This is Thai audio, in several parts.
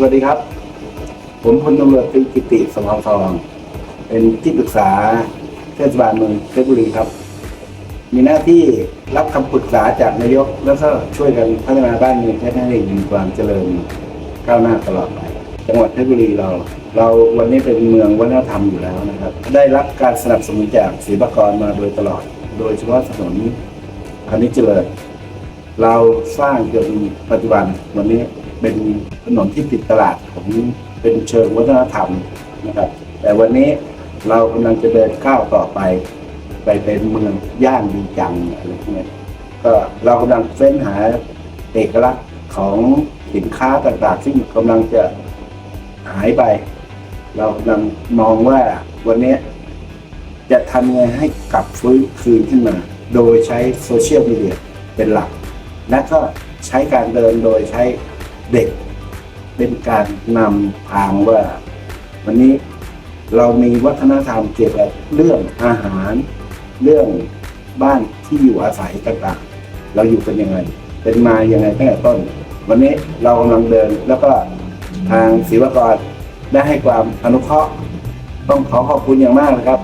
สวัสดีครับ ผมพลตำรวจตรีกิติสมองทอง เป็นที่ปรึกษาเทศบาลเมืองเพชรบุรีครับ มีหน้าที่รับคำปรึกษาจากนายก แล้วก็ช่วยกันพัฒนาบ้านเมืองให้ได้มีความเจริญก้าวหน้าตลอดไปจังหวัดเพชรบุรีเรา เราวันนี้เป็นเมืองวัฒนธรรมอยู่แล้วนะครับ ได้รับการสนับสนุนจากศิลปากรมาโดยตลอด โดยเฉพาะถนนพาณิชย์เจริญเราสร้างจนปัจจุบันวันนี้ เป็นถนนที่ติดตลาดของเป็นเชิงวัฒนธรรมนะครับ แต่วันนี้เรากำลังจะเดินก้าวต่อไป ไปเป็นเมืองย่านดีจังอะไรพวกนี้ก็เรากำลังเฟ้นหาเอกลักษณ์ของสินค้าต่างๆ ซึ่งกำลังจะหายไป เรากำลังมองว่าวันนี้จะทำไงให้กลับฟื้นคืนขึ้นมา โดยใช้โซเชียลมีเดียเป็นหลัก และก็ใช้การเดินโดยใช้ เด็กเป็นการนำทางว่า วันนี้เรามีวัฒนธรรมเกี่ยวกับเรื่องอาหาร เรื่องบ้านที่อยู่อาศัยต่างๆ เราอยู่กันยังไง เป็นมายังไงตั้งแต่ต้น วันนี้เรากำลังเดินแล้วก็ทางศิลปกรได้ให้ความอนุเคราะห์ ต้องขอขอบคุณอย่างมากนะครับ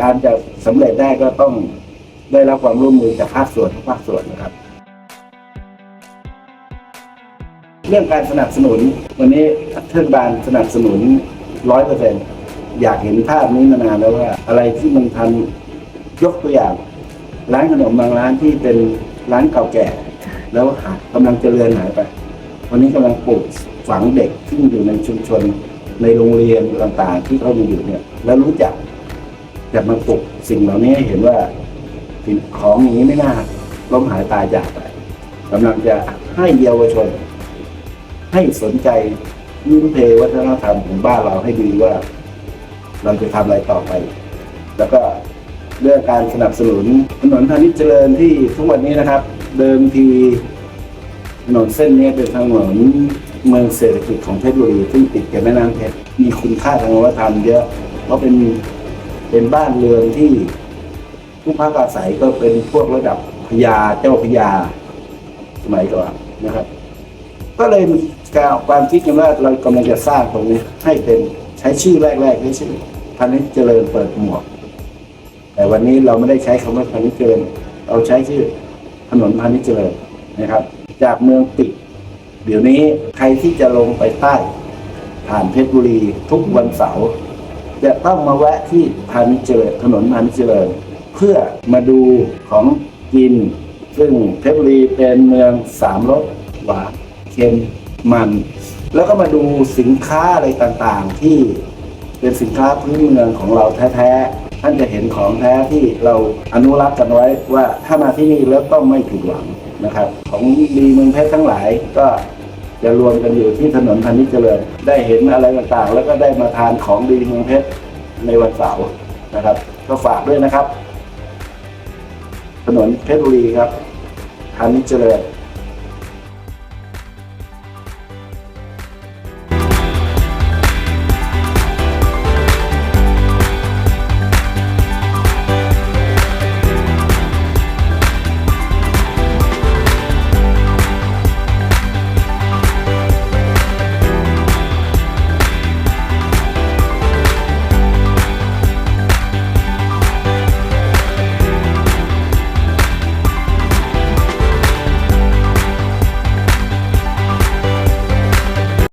การจะสำเร็จได้ก็ต้องได้รับความร่วมมือจากภาคส่วนทุกภาคส่วนนะครับ เรื่องการสนับสนุน วันนี้เทศบาลสนับสนุนร้อยเปอร์เซ็นต์อยากเห็นภาพนี้มานานแล้วว่า อะไรที่มันทันยกตัวอย่าง ร้านขนมบางร้านที่เป็นร้านเก่าแก่ แล้วหายกำลังเจริญหายไป วันนี้กำลังปลูกฝังเด็กที่อยู่ในชุมชนในโรงเรียนต่างๆ ที่เขามีอยู่เนี่ย แล้วรู้จักจะมาปลุกสิ่งเหล่านี้ให้เห็นว่าของอย่างนี้ไม่น่าล้มหายตายจากไปกำลังจะให้เยาวชน ให้สนใจยุ่งเทวัฒนธรรมของบ้านเราให้ดีว่า เราจะทำอะไรต่อไป แล้วก็เรื่องการสนับสนุนถนนพาณิชย์เจริญที่ทุกวันนี้นะครับ เดิมทีถนนเส้นนี้เป็นถนนเมืองเศรษฐกิจของเพชรบุรีซึ่งติดกับแม่น้ำเพชรมีคุณค่าทางวัฒนธรรมเยอะเพราะเป็นเป็นบ้านเรือนที่ผู้พักอาศัยก็เป็นพวกระดับพญาเจ้าพญาสมัยก่อนนะครับ ก็เลยมีการความคิดกันว่าเรากำลังจะสร้างตรงนี้ให้เป็นใช้ชื่อแรกๆให้ชื่อพันธุ์เจริญเปิดหมวก แต่วันนี้เราไม่ได้ใช้คำว่าพันธุ์เจริญ เราใช้ชื่อถนนพันธุ์เจริญนะครับ จากเมืองปิด เดี๋ยวนี้ใครที่จะลงไปใต้ ผ่านเพชรบุรีทุกวันเสาร์จะต้องมาแวะที่พาณิชย์เจริญถนนพาณิชย์เจริญ เพื่อมาดูของกิน ซึ่งเพชรบุรีเป็นเมืองสามรสหวาน ค็มมัน แล้วก็มาดูสินค้าอะไรต่างๆ ที่เป็นสินค้าพื้นเมืองของเราแท้ๆท่านจะเห็นของแท้ที่เราอนุรักษ์กันไว้ว่าถ้ามาที่นี่แล้วต้องไม่ผิดหวังนะครับ ของดีเมืองเพชรทั้งหลายก็จะรวมกันอยู่ที่ถนนพันธิเจริญ ได้เห็นอะไรต่างๆ แล้วก็ได้มาทานของดีเมืองเพชรในวันเสาร์นะครับ ก็ฝากด้วยนะครับ ถนนเพชรบุรีครับพันธิเจริญ